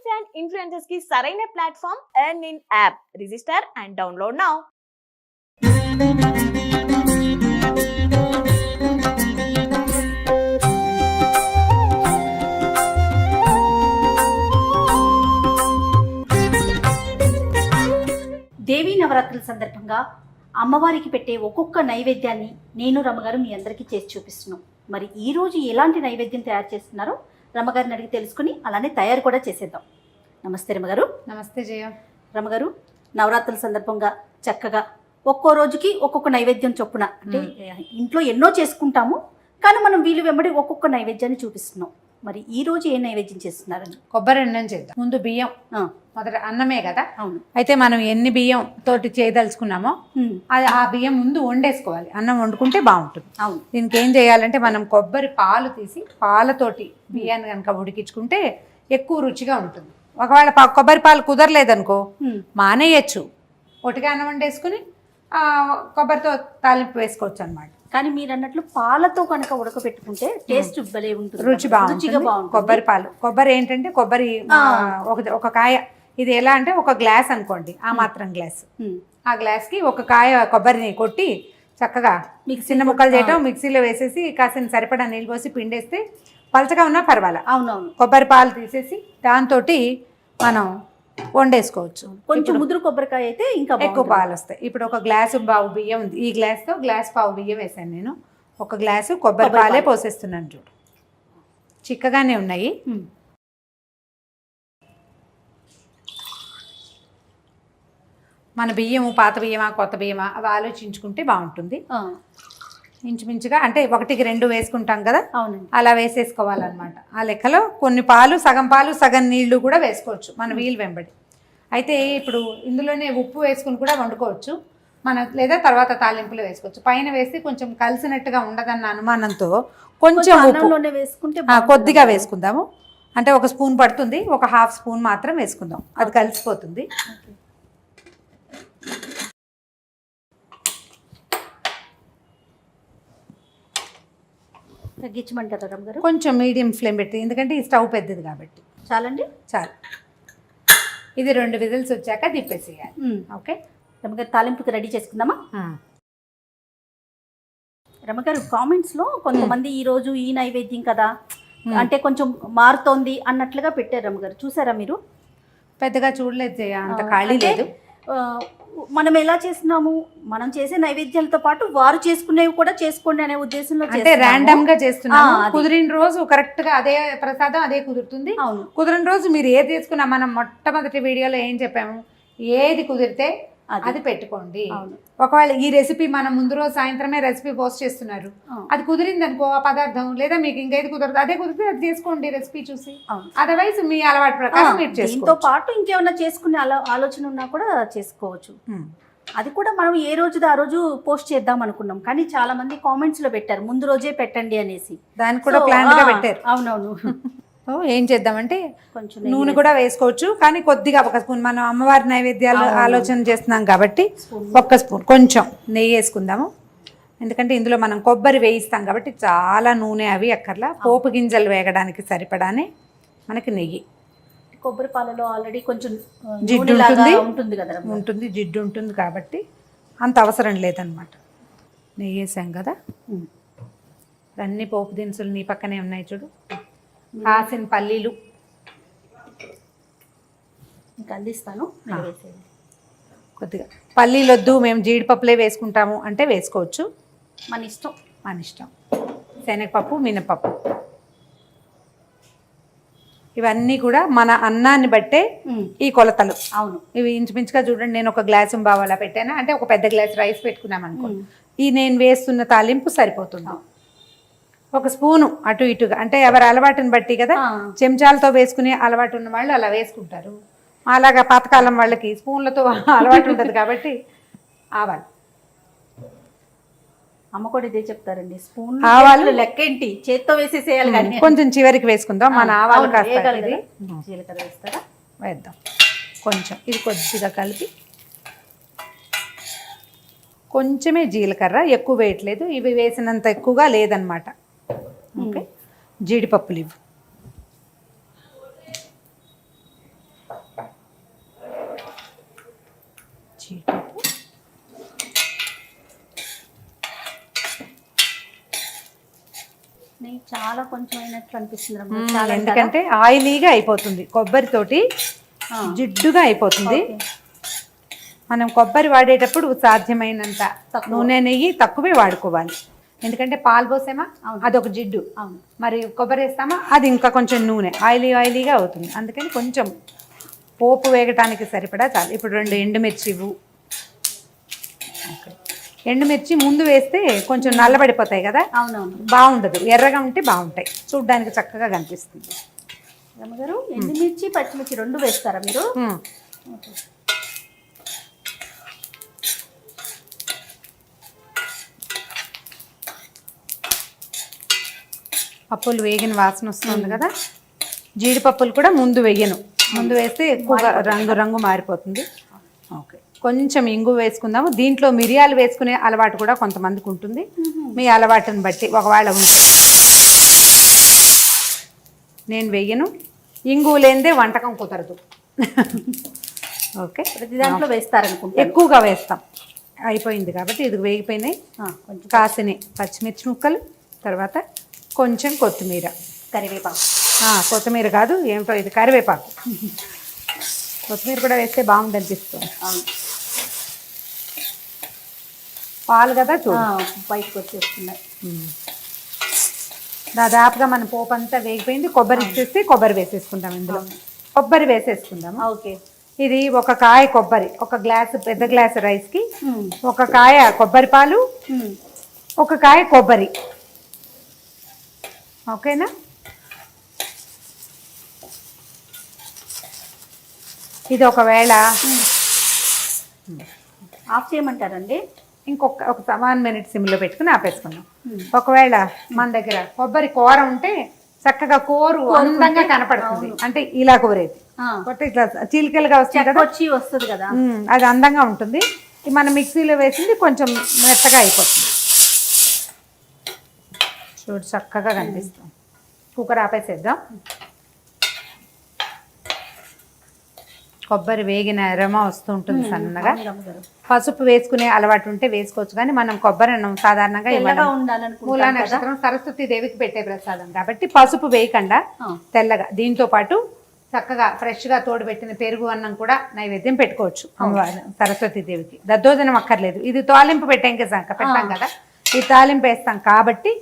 Celebrities and ఇన్ఫ్లుయెన్సర్స్కి సరైన platform earn in app register and download now Devi నవరాత్రుల సందర్భంగా అమ్మవారికి పెట్టే ఒక్కొక్క నైవేద్యాన్ని నేను రమ్మగారు మీ అందరికీ చేసి చూపిస్తున్నాం. మరి ఈ రోజు ఎలాంటి నైవేద్యం తయారు చేస్తున్నారో రమ్మగారిని అడిగి తెలుసుకుని అలానే తయారు కూడా చేసేద్దాం. నమస్తే రమ్మగారు. నమస్తే జయ. రమ్మగారు నవరాత్రుల సందర్భంగా చక్కగా ఒక్కో రోజుకి ఒక్కొక్క నైవేద్యం చొప్పున అంటే ఇంట్లో ఎన్నో చేసుకుంటాము కానీ మనం వీలు వెంబడి ఒక్కొక్క నైవేద్యాన్ని చూపిస్తున్నాం. మరి ఈ రోజు ఏ నైవేద్యం చేస్తున్నారని కొబ్బరి అన్నం చేద్దాం. ముందు బియ్యం. మొదట అన్నమే కదా? అవును. అయితే మనం ఎన్ని బియ్యం తోటి చేయదలుచుకున్నామో అది ఆ బియ్యం ముందు వండేసుకోవాలి. అన్నం వండుకుంటే బాగుంటుంది. అవును. దీనికి ఏం చేయాలంటే మనం కొబ్బరి పాలు తీసి పాలతోటి బియ్యాన్ని కనుక ఉడికించుకుంటే ఎక్కువ రుచిగా ఉంటుంది. ఒకవేళ కొబ్బరి పాలు కుదరలేదనుకో మానేయచ్చు. ఒటిగా అన్నం వండేసుకుని కొబ్బరితో తాలింపు వేసుకోవచ్చు అనమాట కానీ మీరు అన్నట్లు పాలతో కనుక ఉడకబెట్టుకుంటే టేస్ట్ భలే ఉంటుంది. రుచి రుచిగా బాగుంటుంది. కొబ్బరి పాలు. కొబ్బరి ఏంటంటే కొబ్బరి ఒక ఒక కాయ. ఇది ఎలా అంటే ఒక గ్లాస్ అనుకోండి ఆ మాత్రం గ్లాస్. ఆ గ్లాస్కి ఒక కాయ కొబ్బరిని కొట్టి చక్కగా మిక్సీ చిన్న ముక్కలు చేయటం మిక్సీలో వేసేసి కాసిన సరిపడా నీళ్ళు పోసి పిండేస్తే పలచగా ఉన్నా పర్వాలే. అవునవును. కొబ్బరి పాలు తీసేసి దాంతో మనం వండేసుకోవచ్చు. కొంచెం ముదురు కొబ్బరికాయ అయితే ఇంకా ఎక్కువ. పాలు వస్తాయి. ఇప్పుడు ఒక గ్లాసు పావు బియ్యం ఉంది. ఈ గ్లాస్తో గ్లాస్ పావు బియ్యం వేసాను నేను. ఒక గ్లాసు కొబ్బరి పాలే. పోసేస్తున్నాను చూడు. చిక్కగానే ఉన్నాయి. మన బియ్యము పాత బియ్యమా కొత్త బియ్యమా అవి ఆలోచించుకుంటే బాగుంటుంది. ఇంచుమించుగా అంటే ఒకటికి రెండు వేసుకుంటాం కదా? అవునండి. అలా వేసేసుకోవాలన్నమాట. ఆ లెక్కలో కొన్ని పాలు సగం పాలు సగం నీళ్ళు కూడా వేసుకోవచ్చు మన వీలు వెంబడి. అయితే ఇప్పుడు ఇందులోనే ఉప్పు వేసుకుని కూడా వండుకోవచ్చు. మన లేదా తర్వాత తాలింపులో వేసుకోవచ్చు. పైన వేస్తే కొంచెం కలిసినట్టుగా ఉండదన్న అనుమానంతో కొంచెం వేసుకుంటే. కొద్దిగా వేసుకుందాము. అంటే ఒక స్పూన్ పడుతుంది ఒక హాఫ్ స్పూన్ మాత్రం వేసుకుందాం. అది కలిసిపోతుంది. తగ్గించమంటారా గారు? కొంచెం మీడియం ఫ్లేమ్ పెట్టి ఎందుకంటే ఈ స్టవ్ పెద్దది కాబట్టి. చాలండి? చాలు. ఇది రెండు విజిల్స్ వచ్చాక తిప్పేసేయాలి. ఓకే. రమ్మ గారు తాలింపుకి రెడీ చేసుకుందామా? ఆ. రమ్మ గారు కామెంట్స్లో కొంతమంది ఈ రోజు ఈ నైవేద్యం కదా. అంటే కొంచెం మారుతోంది అన్నట్లుగా పెట్టారు రమ్మ గారు. చూసారా మీరు? పెద్దగా చూడలేదు అంత ఖాళీ లేదు. మనం ఎలా చేస్తున్నాము? మనం చేసే నైవేద్యాలతో పాటు వారు చేసుకునేవి కూడా చేసుకోండి అనే ఉద్దేశంలో అంటే. ర్యాండమ్గా చేస్తున్నాము. కుదిరిన రోజు కరెక్ట్గా అదే ప్రసాదం అదే కుదురుతుంది. కుదిరిన రోజు మీరు ఏది తీసుకున్నా మనం మొట్టమొదటి వీడియోలో ఏం చెప్పాము? ఏది కుదిరితే అది. పెట్టుకోండి. ఒకవేళ ఈ రెసిపీ మనం ముందు రోజు సాయంత్రమే రెసిపీ పోస్ట్ చేస్తున్నారు. అది కుదిరింది అనుకో ఆ పదార్థం లేదా మీకు ఇంకేది కుదరదు అదే కుదిరితే అది చేసుకోండి రెసిపీ చూసి. అదర్వైజ్ మీ అలవాటు ప్రకారం మీరు దీంతో పాటు ఇంకేమైనా చేసుకునే ఆలో ఆలోచన ఉన్నా కూడా చేసుకోవచ్చు. అది కూడా మనం ఏ రోజుది ఆ రోజు పోస్ట్ చేద్దాం అనుకున్నాం. కానీ చాలా మంది కామెంట్స్లో పెట్టారు ముందు రోజే పెట్టండి అనేసి. దానికి కూడా ప్లాన్ పెట్టారు. అవునవును. ఏం చేద్దామంటే కొంచెం నూనె కూడా వేసుకోవచ్చు కానీ కొద్దిగా ఒక స్పూన్ మనం అమ్మవారి నైవేద్యాలు. ఆలోచన చేస్తున్నాం కాబట్టి. ఒక్క స్పూన్ కొంచెం నెయ్యి వేసుకుందాము ఎందుకంటే ఇందులో మనం కొబ్బరి వేయిస్తాం కాబట్టి చాలా నూనె అవి అక్కర్లా పోపు గింజలు వేగడానికి సరిపడానే మనకి నెయ్యి కొబ్బరి పాలలో ఆల్రెడీ కొంచెం జిడ్డు ఉంటుంది. ఉంటుంది కదా. ఉంటుంది జిడ్డు ఉంటుంది కాబట్టి అంత అవసరం లేదనమాట నెయ్యి వేసాం కదా. అన్ని పోపు దినుసులు నీ పక్కనే ఉన్నాయి చూడు కాసిన పల్లీలు. ఇంకా అందిస్తాను. కొద్దిగా. పల్లీలు వద్దు మేము జీడిపప్పులే వేసుకుంటాము అంటే వేసుకోవచ్చు. మన ఇష్టం. మన ఇష్టం. శనగపప్పు మినపప్పు. ఇవన్నీ కూడా మన అన్నాన్ని బట్టే ఈ కొలతలు. అవును. ఇవి ఇంచుమించుగా చూడండి నేను ఒక గ్లాసు బావాలా పెట్టాను? అంటే ఒక పెద్ద గ్లాస్ రైస్ పెట్టుకున్నాం అనుకో. ఈ నేను వేస్తున్న తాలింపు సరిపోతుంది. ఒక స్పూను అటు ఇటుగా. అంటే ఎవరి అలవాటుని బట్టి కదా చెంచాలతో వేసుకునే అలవాటు ఉన్న వాళ్ళు అలా వేసుకుంటారు. అలాగా పాతకాలం వాళ్ళకి స్పూన్లతో అలవాటు ఉంటుంది కాబట్టి ఆవాలు. అమ్మ కూడా ఇదే చెప్తారండి స్పూన్ ఆవాలు? లెక్క ఏంటి చేత్తో వేసేసేయాలి కానీ. కొంచెం చివరికి వేసుకుందాం మన ఆవాలు కాస్త. జీలకర్ర వేస్తారా? వేద్దాం. కొంచెం ఇది కొద్దిగా కలిపి. కొంచెమే జీలకర్ర ఎక్కువ వేయట్లేదు. ఇవి వేసినంత ఎక్కువగా లేదనమాట ఓకే జీడిపప్పులు ఇవ్వు జీడిపప్పు లేవు. చాలా కొంచెం అయినట్లు అనిపిస్తుంది hmm, ఎందుకంటే ఆయిలీగా అయిపోతుంది. కొబ్బరితోటి జిడ్డుగా అయిపోతుంది. మనం కొబ్బరి వాడేటప్పుడు సాధ్యమైనంత నూనె నెయ్యి తక్కువే వాడుకోవాలి. ఎందుకంటే పాలు పోసామా. అదొక జిడ్డు. అవును. మరి కొబ్బరి వేస్తామా? అది ఇంకా కొంచెం నూనె. ఆయిలీ ఆయిలీగా అవుతుంది. అందుకని కొంచెం పోపు వేగటానికి సరిపడా చాలు. ఇప్పుడు రెండు ఎండుమిర్చి ఇవ్వు. ఎండుమిర్చి ముందు వేస్తే కొంచెం నల్లబడిపోతాయి కదా? అవునవును. బాగుండదు. ఎర్రగా ఉంటే బాగుంటాయి. చూడ్డానికి చక్కగా కనిపిస్తుంది. రమ్మగారు ఎండుమిర్చి పచ్చిమిర్చి రెండు వేస్తారా మీరు? పప్పులు వేగిన వాసన వస్తుంది కదా? జీడిపప్పులు కూడా ముందు వేయను. ముందు వేస్తే ఎక్కువగా రంగు రంగు మారిపోతుంది. ఓకే. కొంచెం ఇంగు వేసుకుందాము. దీంట్లో మిరియాలు వేసుకునే అలవాటు కూడా కొంతమందికి ఉంటుంది. మీ అలవాటుని బట్టి ఒకవేళ ఉంటే నేను వేయను. ఇంగు లేనిదే వంటకం కుదరదు. ఓకే. ప్రతి దాంట్లో వేస్తారనుకుంటా ఎక్కువగా వేస్తాం. అయిపోయింది కాబట్టి ఇది వేగిపోయినాయి. కొంచెం కాసిని పచ్చిమిర్చి ముక్కలు తర్వాత కొంచెం కొత్తిమీర. కరివేపాకు. కొత్తిమీర కాదు ఏమిటో ఇది కరివేపాకు. కొత్తిమీర కూడా వేస్తే బాగుంది అనిపిస్తుంది. పాలు కదా చూడు బయటకు వచ్చేస్తున్నాయి. దాదాపుగా మన పోపు అంతా వేగిపోయింది. కొబ్బరి ఇచ్చేస్తే కొబ్బరి వేసేసుకుందాం ఇందులో. కొబ్బరి వేసేసుకుందాము. ఓకే. ఇది ఒక కాయ కొబ్బరి ఒక గ్లాసు పెద్ద గ్లాసు రైస్కి. ఒక కాయ కొబ్బరి పాలు. ఒక కాయ కొబ్బరి. ఓకేనా? ఇది ఒకవేళ ఆఫ్ చేయమంటారండి. ఇంకొక ఒక వన్ మినిట్ సిమ్లో పెట్టుకుని ఆపేసుకున్నాం ఒకవేళ మన దగ్గర కొబ్బరి కూర ఉంటే చక్కగా కోరు అందంగా కనపడుతుంది. అంటే ఇలా కోరేది. ఇట్లా చీలికలుగా వస్తుంది కదా? వచ్చి వస్తుంది కదా? అది అందంగా ఉంటుంది. మన మిక్సీలో వేసింది కొంచెం మెత్తగా అయిపోతుంది. చూడు చక్కగా కనిపిస్తుంది. కుక్కర్ ఆపేసేద్దాం కొబ్బరి వేగిన ఎరమ వస్తుంటుంది సన్నగా. పసుపు వేసుకునే అలవాటు ఉంటే వేసుకోవచ్చు కానీ మనం కొబ్బరి అన్నం సాధారణంగా మూలా నక్షత్రం సరస్వతి దేవికి పెట్టే ప్రసాదం. కాబట్టి పసుపు వేయకుండా తెల్లగా దీంతో పాటు చక్కగా ఫ్రెష్గా తోడుపెట్టిన పెరుగు అన్నం కూడా నైవేద్యం పెట్టుకోవచ్చు అమ్మవారు సరస్వతి దేవికి. దద్దోజనం అక్కర్లేదు. ఇది తాలింపు పెట్టాం కదా పెట్టాం కదా. ఈ తాలింపు వేస్తాం కాబట్టి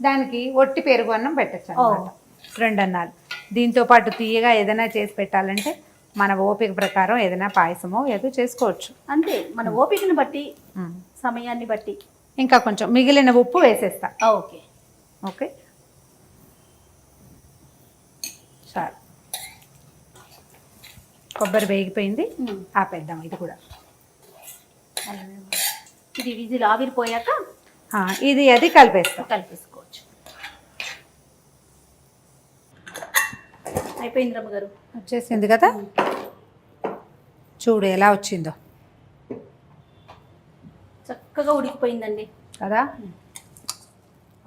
దానికి ఒట్టి పెరుగు అన్నం పెట్టచ్చు అన్నమాట రెండు అన్నాలు దీంతో పాటు తీయగా ఏదైనా చేసి పెట్టాలంటే మన ఓపిక ప్రకారం ఏదైనా పాయసమో ఏదో చేసుకోవచ్చు. అంతే మన ఓపికని బట్టి. సమయాన్ని బట్టి. ఇంకా కొంచెం మిగిలిన ఉప్పు వేసేస్తా. ఓకే. ఓకే. చాలు. కొబ్బరి వేగిపోయింది. ఆపేద్దాం ఇది కూడా. ఇది విజిల్ ఆవిరిపోయాక ఇది అది కలిపేస్తాం. కలిపేసుకోవచ్చు అయిపోయింది రమ్మగారు వచ్చేసింది కదా? చూడు ఎలా వచ్చిందో. చక్కగా ఉడికిపోయిందండి. కదా?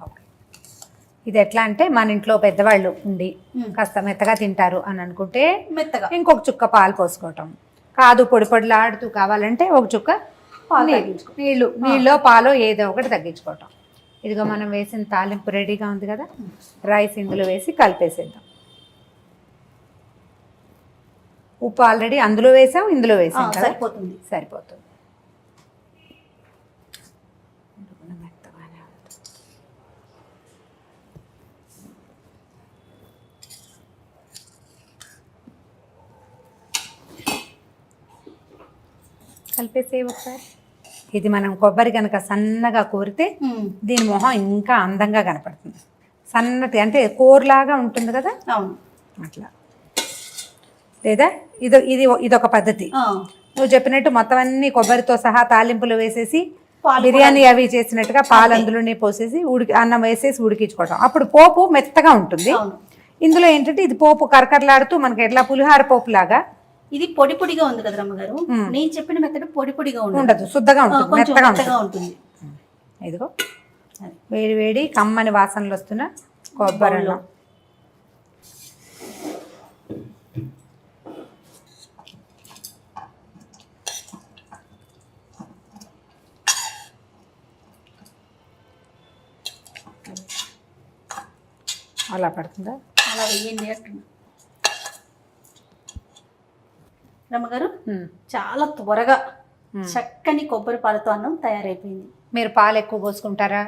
ఓకే. ఇది ఎట్లా అంటే మన ఇంట్లో పెద్దవాళ్ళు ఉండి. కాస్త మెత్తగా తింటారు అని అనుకుంటే మెత్తగా. ఇంకొక చుక్క పాలు పోసుకోవటం. కాదు పొడి పొడిలాడుతూ కావాలంటే ఒక చుక్క. నీళ్ళు. నీళ్ళో పాలో ఏదో ఒకటి తగ్గించుకోవటం. ఇదిగో మనం వేసిన తాలింపు రెడీగా ఉంది కదా? రైస్ ఇందులో వేసి కలిపేసేద్దాం. ఉప్పు ఆల్రెడీ అందులో వేసాం ఇందులో వేసాం కదా? సరిపోతుంది. సరిపోతుంది. కలిపేసే ఒకసారి. ఇది మనం కొబ్బరి కనుక సన్నగా కోరితే దీని మొహం ఇంకా అందంగా కనపడుతుంది. సన్నటి అంటే కూరలాగా ఉంటుంది కదా? అవును. అట్లా. లేదా ఇది ఇది ఇదొక పద్ధతి. నువ్వు చెప్పినట్టు మొత్తం అన్ని కొబ్బరితో సహా తాలింపులు వేసేసి బిర్యానీ అవి చేసినట్టుగా పాలు అందులోనే పోసేసి ఉడికి అన్నం వేసేసి ఉడికించుకోవటం. అప్పుడు పోపు మెత్తగా ఉంటుంది. ఇందులో ఏంటంటే ఇది పోపు కరకరలాడుతూ మనకి ఎట్లా పులిహార పోపు లాగా ఇది పొడి పొడిగా ఉంది కదా రమ్మగారు. నేను చెప్పిన మెత్తడు పొడి పొడిగా ఉండదు. శుద్ధగా ఉంటుంది. మెత్తగా ఉంటుంది. ఇదిగో. వేడి వేడి కమ్మని వాసనలు వస్తున్న కొబ్బరి. అన్నం. అలా పడుతుందా? అలా వేయండి అంటున్నా. రమ్మగారు. చాలా త్వరగా. చక్కని కొబ్బరి పాలతో అన్నం తయారైపోయింది. మీరు పాలు ఎక్కువ పోసుకుంటారా?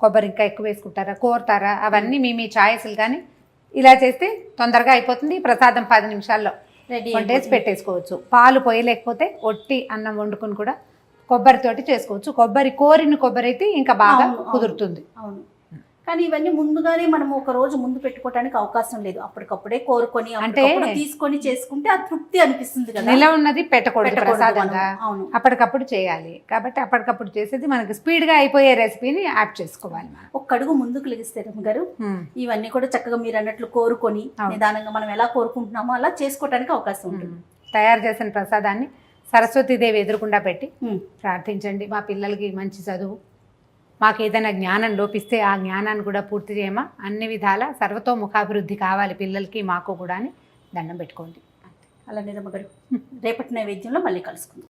కొబ్బరి ఇంకా ఎక్కువ వేసుకుంటారా? కోరుతారా? అవన్నీ మీ మీ ఛాయిస్లు కానీ ఇలా చేస్తే తొందరగా అయిపోతుంది. ప్రసాదం పది నిమిషాల్లో రెడీ వంటేసి పెట్టేసుకోవచ్చు. పాలు పోయలేకపోతే ఒట్టి అన్నం వండుకుని కూడా కొబ్బరితోటి చేసుకోవచ్చు. కొబ్బరి కోరిన కొబ్బరి అయితే ఇంకా బాగా. కుదురుతుంది. అవును. కానీ ఇవన్నీ ముందుగానే మనం ఒక రోజు ముందు పెట్టుకోవడానికి అవకాశం లేదు అప్పటికప్పుడే కోరుకొని అంటే- తీసుకొని చేసుకుంటే ఆ తృప్తి అనిపిస్తుంది కదా నిల ఉన్నది పెట్టకూడదు ప్రసాదంగా. అవును అప్పటికప్పుడు చేయాలి కాబట్టి అప్పటికప్పుడు చేసేది మనకి స్పీడ్గా అయిపోయే రెసిపీని యాడ్ చేసుకోవాలి ఒక్క అడుగు ముందుకు లెగిస్తే రమ్మ గారు. ఇవన్నీ కూడా చక్కగా మీరు అన్నట్లు కోరుకొని. నిదానంగా మనం ఎలా కోరుకుంటున్నామో అలా చేసుకోవడానికి అవకాశం ఉంటుంది. తయారు చేసిన ప్రసాదాన్ని సరస్వతీదేవి ఎదురుకుండా పెట్టి. ప్రార్థించండి మా పిల్లలకి మంచి చదువు మాకు ఏదైనా జ్ఞానం లోపిస్తే ఆ జ్ఞానాన్ని కూడా పూర్తి చేయమా? అన్ని విధాల సర్వతోముఖాభివృద్ధి కావాలి పిల్లలకి మాకు కూడా అని దండం పెట్టుకోండి. అలా అలానే రమ్మగారు రేపటి నైవేద్యంలో మళ్ళీ కలుసుకుందాం.